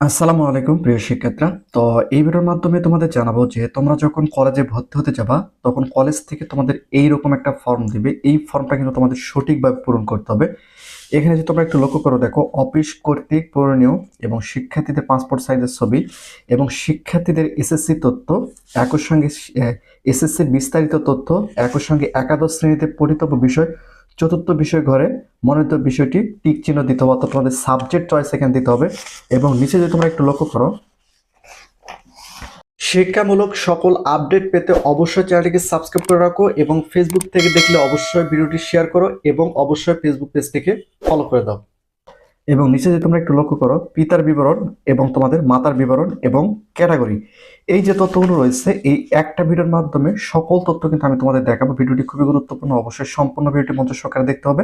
আসসালামু আলাইকুম, প্রিয় শিক্ষার্থীরা। তো এই ভিডিওর মাধ্যমে তোমাদের জানাব যে তোমরা যখন কলেজে ভর্তি হতে যাবা, তখন কলেজ থেকে তোমাদের এই রকম একটা ফর্ম দিবে। এই ফর্মটা কিন্তু তোমাদের সঠিকভাবে পূরণ করতে হবে। এখানে যে তোমরা একটু লক্ষ্য করো, দেখো, অফিস কর্তৃক পূরণীয় এবং শিক্ষার্থীদের পাসপোর্ট সাইজের ছবি এবং শিক্ষার্থীদের এসএসসি তথ্য, একই সঙ্গে এসএসসির বিস্তারিত তথ্য, একই সঙ্গে একাদশ শ্রেণীতে পঠিতব্য বিষয় চতুর্থ বিষয় ঘরে মনোনীত বিষয়টি টিক চিহ্ন দিতে হবে, অর্থাৎ তোমাদের সাবজেক্ট চয়েস এখানে দিতে হবে। এবং নিচে যদি তোমরা একটু লক্ষ্য করো, শিক্ষামূলক সকল আপডেট পেতে অবশ্যই চ্যানেলটিকে সাবস্ক্রাইব করে রাখো এবং ফেসবুক থেকে দেখলে অবশ্যই ভিডিওটি শেয়ার করো এবং অবশ্যই ফেসবুক পেজটিকে ফলো করে দাও। এবং নিচে যদি তোমরা একটু লক্ষ্য করো, পিতার বিবরণ এবং তোমাদের মাতার বিবরণ এবং ক্যাটাগরি। এই যে তথ্যগুলো রয়েছে, এই একটা ভিডিওর মাধ্যমে সকল তথ্য কিন্তু আমি তোমাদের দেখাবো। ভিডিওটি খুবই গুরুত্বপূর্ণ, অবশ্যই সম্পূর্ণ ভিডিওটি মঞ্চ সরকারে দেখতে হবে।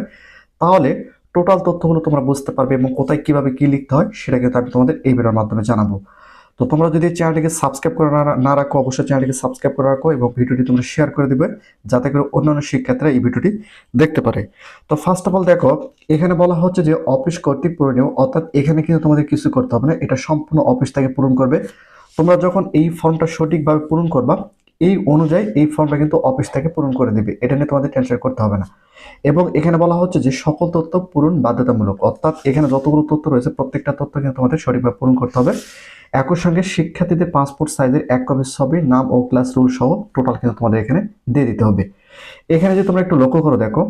তাহলে টোটাল তথ্যগুলো তোমরা বুঝতে পারবে এবং কোথায় কীভাবে কী লিখতে হয়, সেটা কিন্তু আমি তোমাদের এই ভিডিওর মাধ্যমে জানাব। তো তোমরা যদি চ্যানেলটিকে সাবস্ক্রাইব করে না- রাখো, অবশ্যই চ্যানেলটিকে সাবস্ক্রাইব করে রাখো এবং ভিডিওটি তোমরা শেয়ার করে দিবে, যাতে করে অন্যান্য শিক্ষার্থীরা এই ভিডিওটি দেখতে পারে। তো ফার্স্ট অফ অল দেখো, এখানে বলা হচ্ছে যে অফিস কর্তৃক পূরণীয়, অর্থাৎ এখানে কিন্তু তোমাদের কিছু করতে হবে না, এটা সম্পূর্ণ অফিস থেকে পূরণ করবে। তোমরা যখন এই ফর্মটা সঠিকভাবে পূরণ করবা এই অনুযায়ী এই ফর্মটা কিন্তু অফিস থেকে পূরণ করে দিবে। এটা নিয়ে তোমাদের টেনশন করতে হবে না। এবং এখানে বলা হচ্ছে যে সকল তথ্য পূরণ বাধ্যতামূলক। অর্থাৎ এখানে যতগুলো তথ্য রয়েছে, প্রত্যেকটা তথ্য কিন্তু তোমাদের সঠিকভাবে পূরণ করতে হবে। একই সঙ্গে শিক্ষার্থীদের পাসপোর্ট সাইজের এক কপি ছবি, নাম ও ক্লাস রুল সহ টোটাল কিন্তু তোমাদের এখানে দিয়ে দিতে হবে। এখানে যে তোমরা একটু লক্ষ্য করো, দেখো।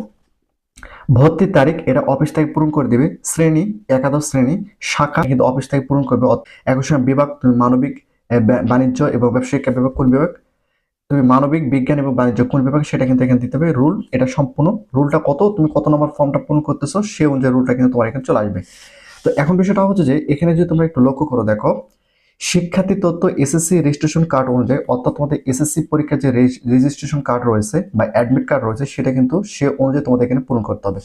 ভর্তির তারিখ, এটা অফিস থেকে পূরণ করে দিবে। শ্রেণি, একাদশ শ্রেণি, শাখা কিন্তু অফিস থেকে পূরণ করবে। একই সঙ্গে বিভাগ, মানবিক বাণিজ্য এবং ব্যবসায়িক, বিভাগ কোন বিভাগ তুমি মানবিক, বিজ্ঞান এবং বাণিজ্য কোন বিভাগ, সেটা কিন্তু এখানে দিতে হবে রুল, এটা সম্পূর্ণ। রুলটা কত? তুমি কত নম্বর ফর্মটা পূরণ করতেছো, সে অনুযায়ী রুলটা কিন্তু তোমার এখানে চলে আসবে। তো এখন বিষয়টা হচ্ছে যে, এখানে যদি তোমরা একটু লক্ষ্য করো, দেখো, শিক্ষার্থী তথ্য এসএসসি রেজিস্ট্রেশন কার্ড অনুযায়ী, অর্থাৎ তোমাদের এসএসসি পরীক্ষার যে রেজিস্ট্রেশন কার্ড রয়েছে বা অ্যাডমিট কার্ড রয়েছে, সেটা কিন্তু সে অনুযায়ী তোমাদের এখানে পূরণ করতে হবে।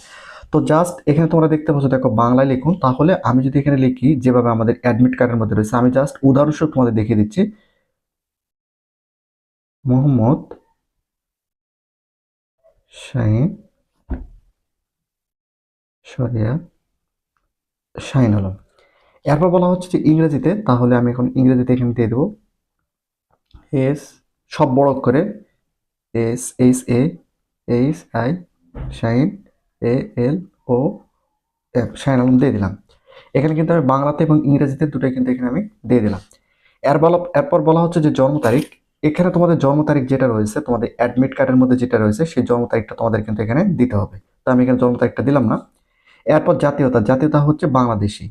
তো জাস্ট এখানে তোমরা দেখতে পাচ্ছ, দেখো, বাংলায় লিখুন। তাহলে আমি যদি এখানে লিখি, যেভাবে আমাদের অ্যাডমিট কার্ডের মধ্যে রয়েছে, আমি জাস্ট উদাহরণস্বরূপ তোমাদের দেখিয়ে দিচ্ছি। মোহাম্মদ শাহিন সরিয়া শাহিন আলম। এরপর বলা হচ্ছে যে ইংরেজিতে, তাহলে আমি এখন ইংরেজিতে এখানে দিয়ে দেবো। এস, সব বড় করে। S H A H I, Shahin, A, L, O F Shahin Alam দিয়ে দিলাম। এখানে কিন্তু আমি বাংলাতে এবং ইংরেজিতে দুটোই কিন্তু এখানে আমি দিয়ে দিলাম। এর বলা এরপর বলা হচ্ছে যে জন্ম তারিখ। এখানে তোমাদের জন্ম তারিখ যেটা রয়েছে, তোমাদের অ্যাডমিট কার্ডের মধ্যে যেটা রয়েছে, সেই জন্ম তারিখটা তোমাদের কিন্তু এখানে দিতে হবে। তো আমি এখানে জন্ম তারিখটা দিলাম না। এরপর জাতীয়তা জাতীয়তা হচ্ছে বাংলাদেশি।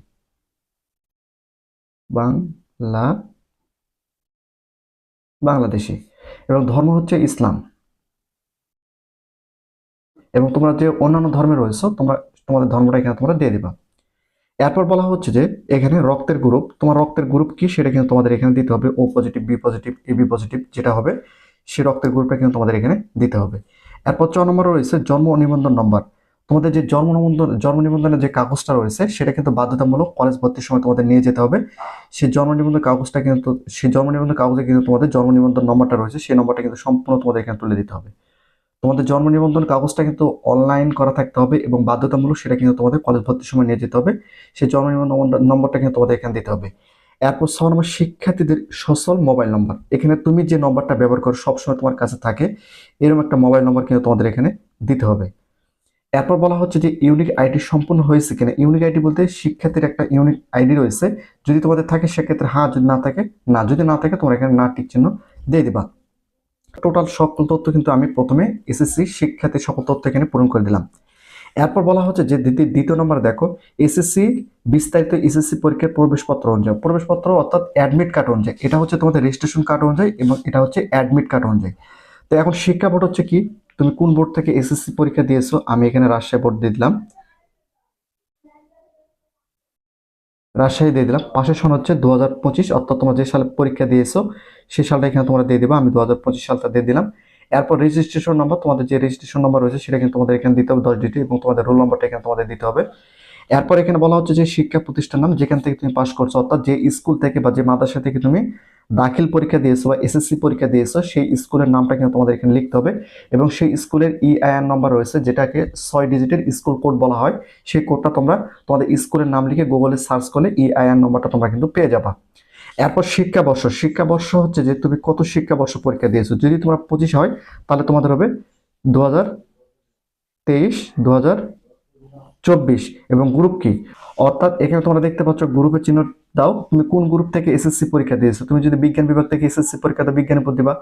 বাংলা বাংলাদেশি। এবং ধর্ম হচ্ছে ইসলাম। এবং তোমরা যে অন্যান্য ধর্মে রয়েছে, তোমরা তোমাদের ধর্মটা এখানে তোমরা দিয়ে দিবা। এরপর বলা হচ্ছে যে এখানে রক্তের গ্রুপ তোমার রক্তের গ্রুপ কি? সেটা কিন্তু তোমাদের এখানে দিতে হবে। O positive B positive A B positive যেটা হবে সেই রক্তের গ্রুপটা কিন্তু তোমাদের এখানে দিতে হবে। এরপর ছ নম্বর রয়েছে জন্ম নিবন্ধন নম্বর তোমাদের যে জন্ম নিবন্ধন, জন্ম নিবন্ধনের যে কাগজটা রয়েছে, সেটা কিন্তু বাধ্যতামূলক কলেজ ভর্তির সময় তোমাদের নিয়ে যেতে হবে। সেই জন্ম নিবন্ধন কাগজটা কিন্তু সেই জন্ম নিবন্ধন কাগজে কিন্তু তোমাদের জন্ম নিবন্ধন নম্বরটা রয়েছে, সেই নম্বরটা কিন্তু সম্পূর্ণ তোমাদের এখানে তুলে দিতে হবে। তোমাদের জন্ম নিবন্ধন কাগজটা কিন্তু অনলাইন করা থাকতে হবে এবং বাধ্যতামূলক সেটা কিন্তু তোমাদের কলেজ ভর্তির সময় নিয়ে যেতে হবে। সেই জন্ম নিবন্ধন নম্বরটা কিন্তু তোমাদের এখানে দিতে হবে। এরপর ছ নম্বর, শিক্ষার্থীদের সচল মোবাইল নম্বর এখানে তুমি যে নম্বরটা ব্যবহার করো সবসময় তোমার কাছে থাকে, এরকম একটা মোবাইল নম্বর কিন্তু তোমাদের এখানে দিতে হবে। এরপর বলা হচ্ছে যে ইউনিক আইডি সম্পূর্ণ হয়েছে কিনা। ইউনিক আইডি বলতে শিক্ষার্থীর একটা ইউনিক আইডি রয়েছে। যদি তোমাদের থাকে, সেক্ষেত্রে হ্যাঁ যদি না থাকে, না। যদি না থাকে, তোমরা এখানে না টিক চিহ্ন দিয়ে দিবা। টোটাল সকল তথ্য কিন্তু আমি প্রথমে এসএসসি শিক্ষার্থীর সকল তথ্য এখানে পূরণ করে দিলাম। এরপর বলা হচ্ছে যে দ্বিতীয় দ্বিতীয় নম্বর দেখো, এসএসসি বিস্তারিত এসএসসি পরীক্ষার প্রবেশপত্র অনুযায়ী, প্রবেশপত্র অর্থাৎ অ্যাডমিট কার্ড অনুযায়ী, এটা হচ্ছে তোমাদের রেজিস্ট্রেশন কার্ড অনুযায়ী এবং এটা হচ্ছে অ্যাডমিট কার্ড অনুযায়ী। তো এখন শিক্ষা বোর্ড হচ্ছে কি? তুমি কোন বোর্ড থেকে এসএসসি পরীক্ষা দিয়েছ? আমি এখানে রাজশাহী বোর্ড দিয়ে দিলাম। রাজশাহী দিয়ে দিলাম। পাশের সন হচ্ছে দু হাজার পঁচিশ, অর্থাৎ তোমরা যে সালে পরীক্ষা দিয়েছ, সেই সালটা এখানে তোমরা দিয়ে দিবা। আমি দু হাজার পঁচিশ সালটা দিয়ে দিলাম। এরপর রেজিস্ট্রেশন নাম্বার তোমাদের যে রেজিস্ট্রেশন নাম্বার রয়েছে, সেটা কিন্তু তোমাদের এখানে দিতে হবে দশ ডিটি এবং তোমাদের রোল নাম্বারটা এখানে তোমাদের দিতে হবে। এরপর এখানে বলা হচ্ছে যে শিক্ষা প্রতিষ্ঠান নাম যেখান থেকে তুমি পাশ করছ, অর্থাৎ যে স্কুল থেকে বা যে মাদ্রাসা থেকে তুমি দাখিল পরীক্ষা দিয়েছ বা এসএসসি পরীক্ষা দিয়েছ, সেই স্কুলের নামটা কিন্তু তোমাদের এখানে লিখতে হবে এবং সেই স্কুলের ইআইআর নম্বর রয়েছে, যেটাকে ছয় ডিজিটের স্কুল কোড বলা হয়। সেই কোডটা তোমরা তোমাদের স্কুলের নাম লিখে গুগলে সার্চ করলে ইআইআর নম্বরটা তোমরা কিন্তু পেয়ে যাবা। এরপর শিক্ষাবর্ষ শিক্ষাবর্ষ হচ্ছে যে তুমি কত শিক্ষাবর্ষ পরীক্ষা দিয়েছ? যদি তোমরা পঁচিশ হয়, তাহলে তোমাদের হবে দু হাজার তেইশ দু হাজার চব্বিশ এবং গ্রুপ কি? অর্থাৎ এখানে তোমরা দেখতে পাচ্ছ গ্রুপের চিহ্ন দাও। তুমি কোন গ্রুপ থেকে এসএসসি পরীক্ষা দিয়েছ? তুমি যদি বিজ্ঞান বিভাগ থেকে এসএসসি পরীক্ষা বিজ্ঞানের উপর দিবা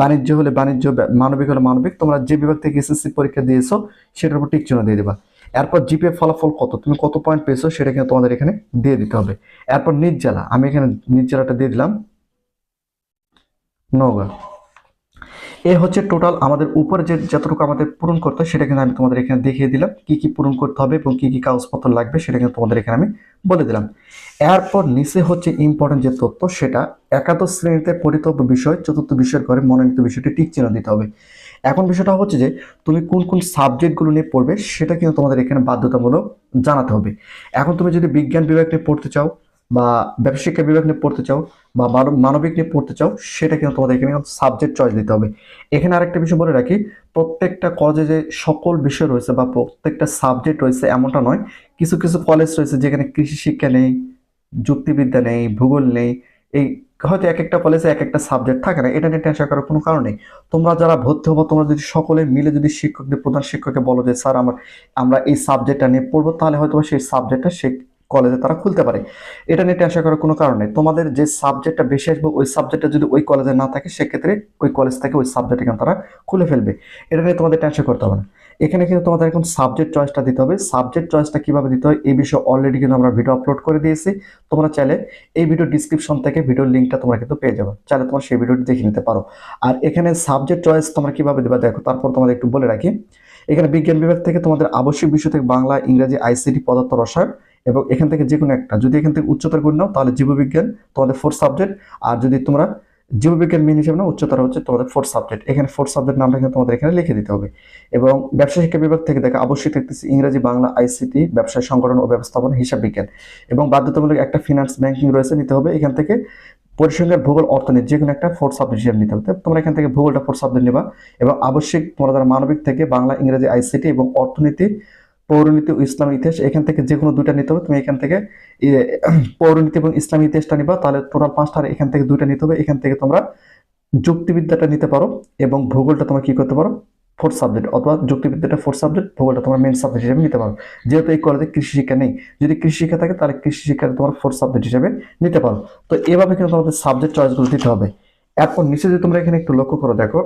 বাণিজ্য হলে বাণিজ্য মানবিক হলে মানবিক, তোমরা যে বিভাগ থেকে এসএসসি পরীক্ষা দিয়েছ, সেটার উপর টিক চিহ্ন দিয়ে দিবা। এরপর জিপিএ ফলাফল কত? তুমি কত পয়েন্ট পেয়েছ, সেটা কিন্তু তোমাদের এখানে দিয়ে দিতে হবে। এরপর নির্জালা, আমি এখানে নিজ জেলাটা দিয়ে দিলাম। নওগাঁ। এ হচ্ছে টোটাল আমাদের উপরে যে যতটুকু আমাদের পূরণ করতে হয় সেটা কিন্তু আমি তোমাদের এখানে দেখিয়ে দিলাম। কি কি পূরণ করতে হবে এবং কি কি কাগজপত্র লাগবে সেটা কিন্তু তোমাদের এখানে আমি বলে দিলাম। এরপর নিচে হচ্ছে ইম্পর্টেন্ট যে তথ্য সেটা একাদশ শ্রেণীতে পরিতব্য বিষয়, চতুর্থ বিষয়ের ঘরে মনোনীত বিষয়টি টিক চিহ্ন দিতে হবে। এখন বিষয়টা হচ্ছে যে তুমি কোন কোন সাবজেক্টগুলো নিয়ে পড়বে সেটা কিন্তু তোমাদের এখানে বাধ্যতামূলক জানাতে হবে। এখন তুমি যদি বিজ্ঞান বিভাগ নিয়ে পড়তে চাও বা ব্যবসায়িক বিভাগ নিয়ে পড়তে চাও বা মানব- মানবিক নিয়ে পড়তে চাও, সেটা কিন্তু তোমাদের এখানে সাবজেক্ট চয়েস দিতে হবে। এখানে আরেকটা বিষয় বলে রাখি, প্রত্যেকটা কলেজে যে সকল বিষয় রয়েছে বা প্রত্যেকটা সাবজেক্ট রয়েছে এমনটা নয়, কিছু কিছু কলেজ রয়েছে যেখানে কৃষি শিক্ষা নেই, যুক্তিবিদ্যা নেই, ভূগোল নেই, এই হয়তো এক একটা কলেজে এক একটা সাবজেক্ট থাকে না, এটা নিয়ে টেনশন করার কোনো কারণ নেই। তোমরা যারা ভর্তি হব, তোমরা যদি সকলে মিলে যদি শিক্ষকদের, প্রধান শিক্ষককে বলো যে, স্যার, আমার, আমরা এই সাবজেক্টটা নিয়ে পড়ব, তাহলে হয়তো সেই সাবজেক্টটা সেই কলেজে তারা খুলতে পারে। এটা নিয়ে টেনশন করার কোনো কারণ নেই। তোমাদের যে সাবজেক্টটা বেশি আসবে, ওই সাবজেক্টটা যদি ওই কলেজে না থাকে, সেক্ষেত্রে ওই কলেজ থেকে ওই সাবজেক্টটা কিন্তু তারা খুলে ফেলবে। এটা নিয়ে তোমাদের টেনশন করতে হবে না। এখানে কিন্তু তোমাদের এখন সাবজেক্ট চয়েসটা দিতে হবে। সাবজেক্ট চয়েসটা কীভাবে দিতে হয়, এই বিষয়ে অলরেডি কিন্তু আমরা ভিডিও আপলোড করে দিয়েছি। তোমরা চাইলে এই ভিডিও ডিসক্রিপশন থেকে ভিডিওর লিঙ্কটা তোমরা কিন্তু পেয়ে যাবে। চাইলে তোমরা সেই ভিডিওটি দেখে নিতে পারো। আর এখানে সাবজেক্ট চয়েস তোমরা কীভাবে দেবা, দেখো, তারপর তোমাদের একটু বলে রাখি। এখানে বিজ্ঞান বিভাগ থেকে তোমাদের আবশ্যিক বিষয় থেকে বাংলা, ইংরেজি আইসিটি পদার্থ, রসায়ন এবং এখান থেকে যে কোনো একটা, যদি এখান থেকে উচ্চতর করে নাও তাহলে জীববিজ্ঞান তোমাদের ফোর্থ সাবজেক্ট আর যদি তোমরা জীববিজ্ঞান মেন হিসেবে নাও, উচ্চতর হচ্ছে তোমাদের ফোর্থ সাবজেক্ট এখানে ফোর্থ সাবজেক্ট নামটা কিন্তু তোমাদের এখানে লিখে দিতে হবে। এবং ব্যবসা শিক্ষা বিভাগ থেকে দেখো অবশ্যই থাকতেছে ইংরেজি, বাংলা আইসিটি ব্যবসায় সংগঠন ও ব্যবস্থাপনা, হিসাব বিজ্ঞান। এবং বাধ্যতামূলক একটা ফিনান্স ব্যাংকিং রয়েছে, নিতে হবে। এখান থেকে পরিসংখ্যান, ভূগোল, অর্থনীতি যে কোনো একটা ফোর্থ সাবজেক্ট হিসেবে নিতে হবে। তোমরা এখান থেকে ভূগোলটা ফোর্থ সাবজেক্ট নেবা। এবং আবশ্যিক তোমরা যারা মানবিক থেকে বাংলা, ইংরেজি আইসিটি এবং অর্থনীতি পৌরনীতি ও ইসলাম ইতিহাস, এখান থেকে যে কোনো দুইটা নিতে হবে। তুমি এখান থেকে পৌরনীতি এবং ইসলাম ইতিহাসটা নিবা, তাহলে টোটাল পাঁচটা এখান থেকে দুইটা নিতে হবে। এখান থেকে তোমরা যুক্তিবিদ্যাটা নিতে পারো এবং ভূগোলটা তোমরা কি করতে পারো? ফোর্থ সাবজেক্ট অথবা যুক্তিবিদ্যাটা ফোর্থ সাবজেক্ট ভূগোলটা তোমার মেন সাবজেক্ট হিসেবে নিতে পারো। যেহেতু এই কলেজে কৃষি শিক্ষা নেই, যদি কৃষি শিক্ষা থাকে, তাহলে কৃষি শিক্ষাটা তোমার ফোর্থ সাবজেক্ট হিসেবে নিতে পারো। তো এভাবে কিন্তু তোমাদের সাবজেক্ট চয়েসগুলো দিতে হবে। এরপর নিচে যদি তোমরা এখানে একটু লক্ষ্য করো, দেখো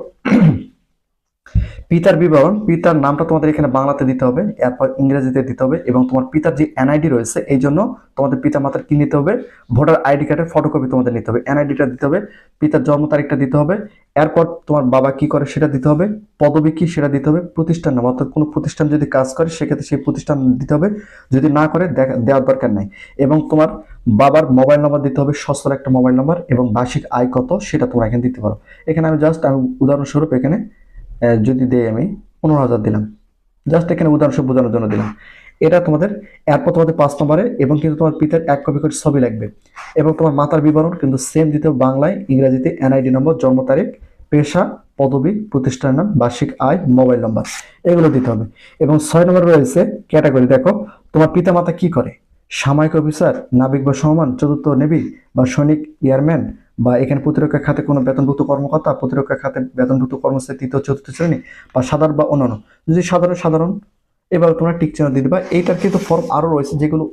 পিতার বিবরণ, পিতার নামটা তোমাদের এখানে বাংলাতে দিতে হবে, এরপর ইংরেজিতে দিতে হবে এবং তোমার পিতার যে এনআইডি রয়েছে, এই জন্য তোমাদের পিতা মাতার কি নিতে হবে? ভোটার আইডি কার্ডের ফটোকপি তোমাদের নিতে হবে এনআইডিটা দিতে হবে, পিতার জন্ম তারিখটা দিতে হবে, এরপর তোমার বাবা কি করে সেটা দিতে হবে, পদবী কি সেটা দিতে হবে, প্রতিষ্ঠান নাম, অর্থাৎ কোনো প্রতিষ্ঠান যদি কাজ করে, সেক্ষেত্রে সেই প্রতিষ্ঠান দিতে হবে, যদি না করে দেওয়ার দরকার নাই এবং তোমার বাবার মোবাইল নাম্বার দিতে হবে সস্তার একটা মোবাইল নাম্বার এবং বার্ষিক আয় কত সেটা তোমরা এখানে দিতে পারো। এখানে আমি জাস্ট আমি উদাহরণস্বরূপ এখানে যদি দেই আমি, পনেরো হাজার দিলাম। জাস্ট এখানে উদাহরণস্বরূপ বোঝানোর জন্য দিলাম। এটা তোমাদের এরপর তোমাদের পাঁচ নম্বরে এবং কিন্তু তোমার পিতার এক কপি করে ছবি লাগবে। এবং তোমার মাতার বিবরণ কিন্তু সেম দিতে বাংলায়, ইংরেজিতে এনআইডি নম্বর জন্ম তারিখ, পেশা, পদবি প্রতিষ্ঠানের নাম, বার্ষিক আয় মোবাইল নম্বর এগুলো দিতে হবে। এবং ছয় নম্বর রয়েছে ক্যাটাগরি দেখো, তোমার পিতা মাতা কি করে? সাময়িক অফিসার নাবিক বা সমান চতুর্থ নেভি বা সৈনিক এয়ারম্যান বা এখানে প্রতিরক্ষা খাতে কোনো বেতনভুক্ত কর্মকর্তা, প্রতিরক্ষা খাতে বেতনভুক্ত কর্মচারী তৃতীয়, চতুর্থ শ্রেণি বা সাধারণ বা অন্যান্য। যদি সাধারণ সাধারণ, এবার তোমরা টিক চিহ্ন দিয়ে দিবা। এইটার কিন্তু ফর্ম আরও রয়েছে, যেগুলো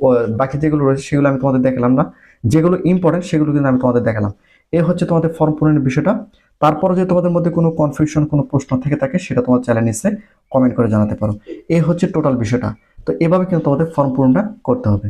বাকি যেগুলো রয়েছে সেগুলো আমি তোমাদের দেখালাম না। যেগুলো ইম্পর্টেন্ট সেগুলো কিন্তু আমি তোমাদের দেখালাম। এ হচ্ছে তোমাদের ফর্ম পূরণের বিষয়টা। তারপরে যদি তোমাদের মধ্যে কোনো কনফিউশন কোনো প্রশ্ন থেকে থাকে, সেটা তোমার চ্যানেল নিচে কমেন্ট করে জানাতে পারো। এ হচ্ছে টোটাল বিষয়টা। তো এভাবে কিন্তু তোমাদের ফর্ম পূরণটা করতে হবে।